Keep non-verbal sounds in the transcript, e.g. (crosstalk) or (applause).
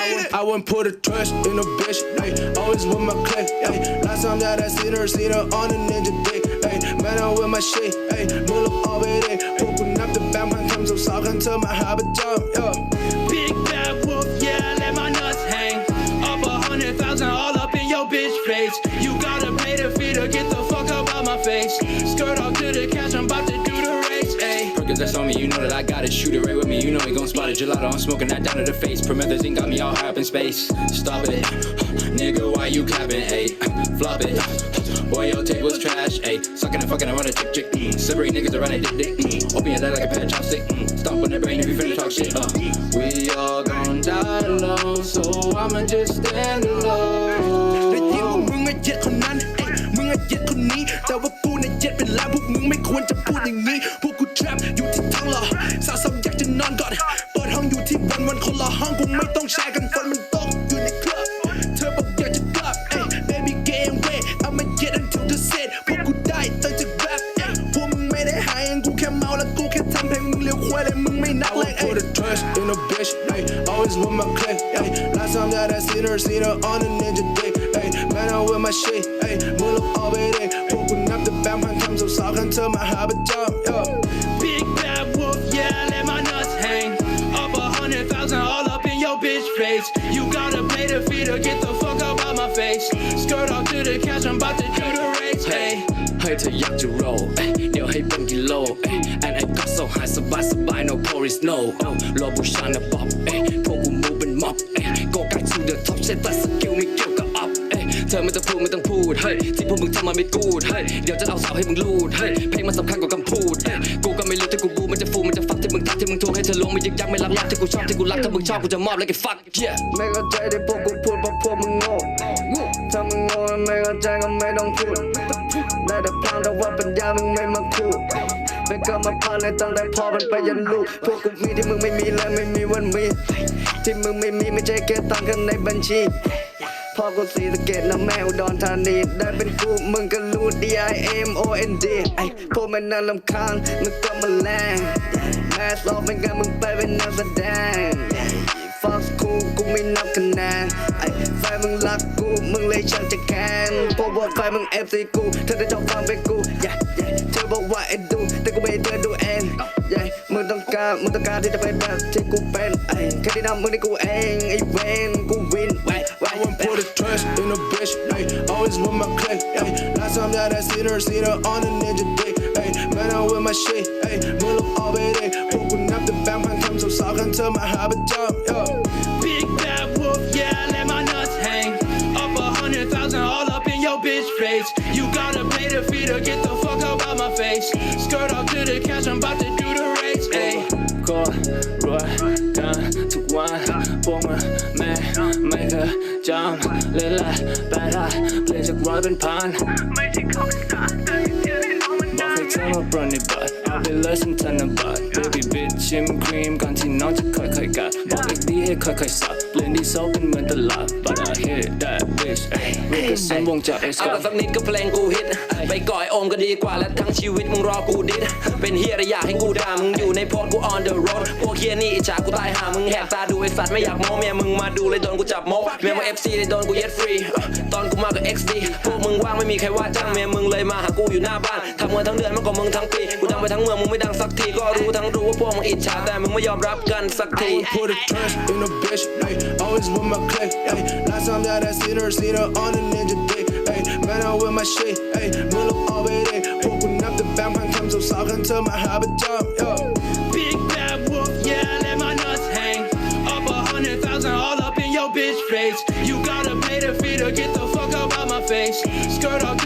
I, wouldn't, put a trust in a bitch. Ay, always with my clique. Ay, last time that I seen her, seen her on a ninja dick. Ay, man, I'm with my shit. Ay, pull up all the day. Open up the back, my comes up, sock until my habit jump. Yeah. Big bad wolf, yeah, let my nuts hang. Up a hundred thousand all Ayy. Perkins, that's on me, you know that I got it. Shoot it right with me, you know we gon' spot it. Gelato, I'm smoking that down to the face. Promethazine got me all high up in space. Stop it, (sighs) nigga, why you capping? Ayy, flop it. (sighs) Boy, your tape was trash. Ayy, sucking and fucking, I run a chick chick. Mm. Slippery niggas around a dick dick. Mm. Open your head like a pair of chopstick. Mm. Stomp on their brain if you finna talk shit. Uh. We all gon' die alone, so I'ma just stand ได้ยิน alone. ว่ามึงอะเย็ดคนนั้นเอ้ยมึงอะเย็ดคนนี้ แต่ว่ากูเนี่ยเย็ดเป็นล้านพวกมึงไม่ควรจะพูดอย่างนี้ องอยู่ที่วันวันคนละห้องกูไม่ต้องแชร์กันฝนมันตกอยู่ในคลับเธอบอกอยากจะกลับเอ้ย baby game way I'ma get until the set พวกกูได้ตั้งจากแรปเอ้ยพวกมึงไม่ได้หายเองกูแค่เมาแล้วกูแค่ทำเพลงมึงเลี้ยวควายเลยมึงไม่นักเลงเอ้ย put a trust in a bitch ay always with my click ay last time that I seen her seen her on a ninja dick ay man I'm with my shit ay มึงลบออกไปดิพวกกูนับแต่แบงค์พันคำสาวๆกันเธอมาหาประจำ your bitch face. You gotta pay the fee to get the fuck up out my face. Skirt off to the cash, I'm about to do the race. Ayy. เฮ้ยเธออยากจะโรลเอ้ยเดี๋ยวให้เป็นกิโลเอ้ย and I got so high สบายสบาย no police no เอ้ารอบูชานะบ๊อบเอ้ยพวกกูมูเป็นม็อบเอ้ย go guy to the top ใช้แต่สกิลไม่เกี่ยวกับอัพเอ้ยเธอไม่ต้องพูดไม่ต้องพูดเฮ้ยที่พวกมึงทำมาไม่กูดเฮ้ยเดี๋ยวจะเอาสาวให้มึงลูดเฮ้ยเพลงมันสำคัญกว่าคำพูดเอ้ยกูก็ไม่รู้ที่กูบูมันจะฟูมันจะฟักที่ มึงทักที่มึงทวงให้เธอลงไม่ยึกยักไม่ลักลอบที่กูชอบที่กูรักถ้ามึงชอบกูจะมอบเลยไอ้ fuck yeah ไม่เข้าใจที่พวกกูพูดเพราะพวกมึงโง่ถ้ามึงโง่ไม่เข้าใจก็ไม่ต้องพูดได้แต่พลางแต่ว่าปัญญามึงไม่มาคูเป็นกรรมพันในตั้งแต่พ่อมันไปยันลูก พวกกูมีที่มึงไม่มีและไม่มีวันมีที่มึงไม่มีไม่ใช่แค่ตังค์ข้างในบัญชี พ่อกูสีสะเกตนะแม่อุดรธานีได้เป็นกูมึงก็รู้ D I M O N D ไอ้พวกมันน่ารำคาญมึงก็มาแรงแม่สอบเป็นการมึงไปเป็นนักแสดง Fox กูกูไม่นับคะแนนไอ้แฟนมึงรักกู มึงเลยช่างจะแค้นพราะว่าแฟมึง FC กู เธอได้ชอบฟังเพลงกู yeah yeah เธอบอกว่าไอ้ดู แต่กูไม่เธอดูเอง yeah มึงต้องการ มึงต้องการที่จะเป็นแบบที่กูเป็นไอ้แค่ที่ทำมึงในกูเองไอ้เวน Put a trust in a bitch, ayy. Always with my clique, ayy. Last time that I seen her, seen her on the ninja dick, ayy. Man, I'm with my shit, ayy. Mulo all day, ayy. Broken up the bank, man, come so sock until my habit jump, yo. Big bad wolf, yeah, let my nuts hang. Up a hundred thousand all up in your bitch face. You gotta play the feeder, get the fuck up out my face. Skirt off to the cash, I'm about to do the race, ayy. Call, go, run, gun, to one, four, จำเลยละแปดละเปลี่ยนจากร้อยเป็นพันบอกให้เธอมาปรนในบัติเอาไปเลยฉันธนบัตร baby bitch ชิมครีมก่อนที่น้องจะค่อยๆกัด บอกอีกดีให้ค่อยๆสับเปลี่ยนดีโซเป็นเหมือนตลาด but I hit that bitch เอ้ยเรียกกระสุนวงจากเอสเอากัแต่สักนิดก็เพลงกูฮิต ไปก่อยโอมก็ดีกว่าและทั้งชีวิตมึงรอกูดิด เป็นเฮียระอยากให้กูด่ามึงอยู่ในโพสต์กู on the road พวกเฮียนี่อิจฉากูตายหามึงแหกตาดูไอสัตว์ไม่อยากโม้เมียมึงมาดูเลยโดนกูจับโม้เมียว่า FC เลยโดนกูเย็ดฟรีตอนกูมากับ XD พวกมึงว่างไม่มีใครว่าจ้างเมียมึงเลยมาหากูอยู่หน้าบ้านทำเงินทั้งเดือนมากกว่ามึงทั้งปีกูดัง ไปทั้งเมืองมึงไม่ดังสักที ก็รู้ทั้งรู้ว่าพวกมึงอิจฉาแต่มึงไม่ยอมรับกันสักที I wouldn't put a trust in a bitch, ay. Always with my click, ay. Last time that I seen her, seen her on a ninja dick, ay. Man, I'm with my shit, ay. มึงลบออกไปดิพวกกูนับแต่แบงค์พันคำสาวๆกันเธอมาหาประจำ yeah. Big bad wolf, yeah, let my nuts hang. Up a hundred thousand all up in your bitch face. You gotta pay the fee to get the fuck up out my face. Skirt off